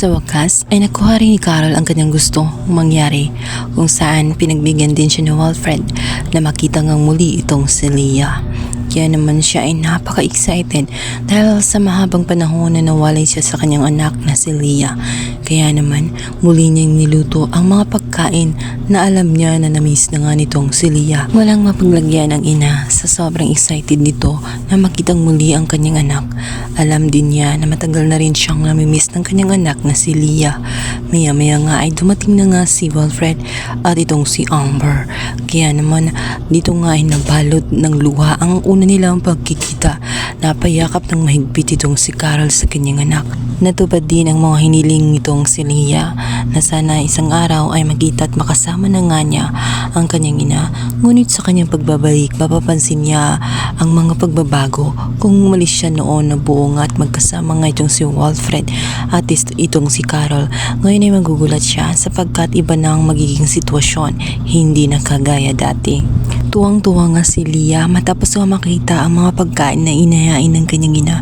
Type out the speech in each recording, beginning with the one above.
Sa wakas ay nakuha rin ni Carol ang kanyang gusto mangyari kung saan pinagbigyan din siya ni Walfred na makita ngang muli itong si Leah. Kaya naman siya ay napaka-excited dahil sa mahabang panahon na nawalay siya sa kanyang anak na si Leah. Kaya naman muli niyang niluto ang mga pagkain na alam niya na namiss na nga nitong si Leah. Walang mapaglagyan ang ina sa sobrang excited nito na makitang muli ang kanyang anak. Alam din niya na matagal na rin siyang namimiss ng kanyang anak na si Leah. Maya-maya nga ay dumating na nga si Wilfred at itong si Amber. Kaya naman dito nga ay nabalot ng luha ang una nilang pagkikita. Napayakap ng mahigpit itong si Carol sa kanyang anak. Natupad din ang mga hiniling nitong si Leah na sana isang araw ay magkita at makasama na nga niya ang kanyang ina. Ngunit sa kanyang pagbabalik, mapapansin niya ang mga pagbabago kung umalis siya noon na buo nga at magkasama nga itong si Walfred at itong si Carol. Ngayon ay magugulat siya sapagkat iba na ang magiging sitwasyon, hindi na kagaya dati. Tuwang-tuwa nga si Leah matapos nga makita ang mga pagkain na inayain ng kanyang ina.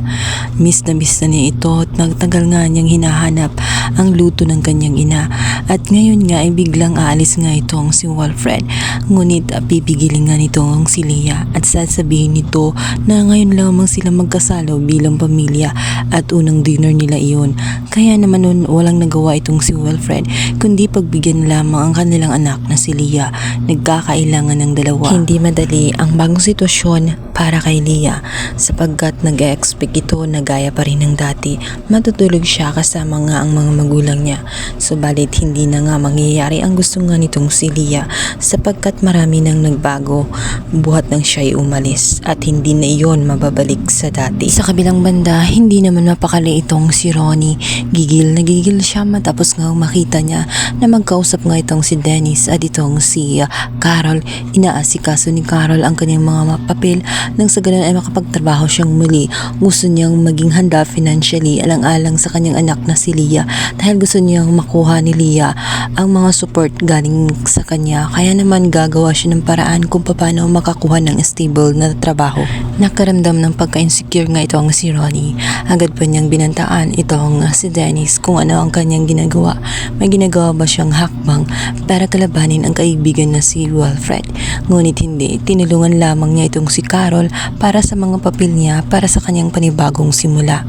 Miss na miss na niya ito at nagtagal nga niyang hinahanap ang luto ng kanyang ina. At ngayon nga ay biglang aalis nga itong si Walfred. Ngunit ah, pipigilin nga nitong si Leah at sasabihin nito na ngayon lamang sila magkasalo bilang pamilya at unang dinner nila iyon. Kaya naman nun walang nagawa itong si Wilfred kundi pagbigyan lamang ang kanilang anak na si Leah. Nagkakailangan ng dalawa. Hindi madali ang bagong sitwasyon para kay Leah sapagkat nag-expect ito na gaya pa rin ng dati. Matutulog siya kasama nga ang mga magulang niya. Subalit hindi na nga mangyayari ang gusto nga nitong si Leah sapagkat marami nang nagbago. Buhat nang siya ay umalis at hindi na iyon mababalik sa dati. Sa kabilang banda, hindi naman mapakali itong si Ronnie. Gigil na gigil siya matapos nga makita niya na magkausap nga itong si Dennis at itong si uh, Carol. Inaasikaso ni Carol ang kanyang mga papel nang sa ganun ay makapagtrabaho siyang muli. Gusto niyang maging handa financially alang-alang sa kanyang anak na si Leah dahil gusto niyang makuha ni Leah ang mga support galing sa kanya. Kaya naman gagawa siya ng paraan kung paano makakuha ng stable na trabaho. Nakaramdam ng pagka-insecure nga itong si Ronnie. Agad pa niyang binantaan itong si Dennis kung ano ang kanyang ginagawa. May ginagawa ba siyang hakbang para kalabanin ang kaibigan na si Wilfred. Ngunit hindi, tinulungan lamang niya itong si Carol para sa mga papel niya para sa kanyang panibagong simula.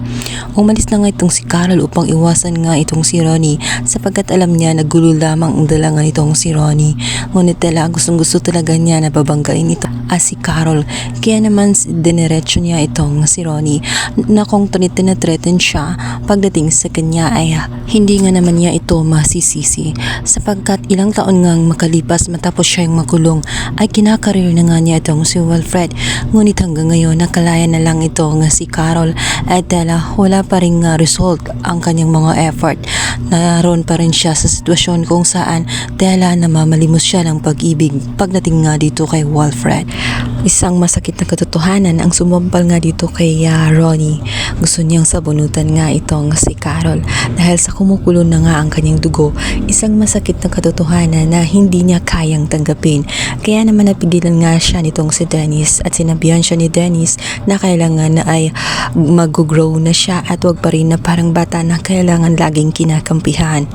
Umalis na nga itong si Carol upang iwasan nga itong si Ronnie sapagkat alam niya na gulo lamang ang dalangan nitong si Ronnie. Ngunit tala gustong gusto talaga niya na babanggain ito as si Carol. Kaya naman dinerecho niya itong si Ronnie na kung tinatreaten siya pagdating sa kanya ay hindi nga naman niya ito masisisi. Sapagkat ilang taon ngang makalipas matapos siya yung makulong ay kinakareer na nga niya itong si Wilfred. Ngunit hanggang ngayon nakalaya na lang ito nga si Carol at dala wala pa rin result ang kanyang mga effort. Naroon pa rin siya sa sitwasyon kung saan dala namamalimos siya ng pag-ibig pagdating nga dito kay Wilfred isang masakit na katotohanan ang sumampal nga dito kay ah, Ronnie. Gusto niyang sabunutan nga itong si Carol dahil sa kumukulo na nga ang kanyang dugo. Isang masakit na katotohanan na hindi niya kayang tanggapin. Kaya naman napigilan nga siya nitong si Dennis at sinabihan siya ni Dennis na kailangan na ay mag-grow na siya at wag pa rin na parang bata na kailangan laging kinakampihan.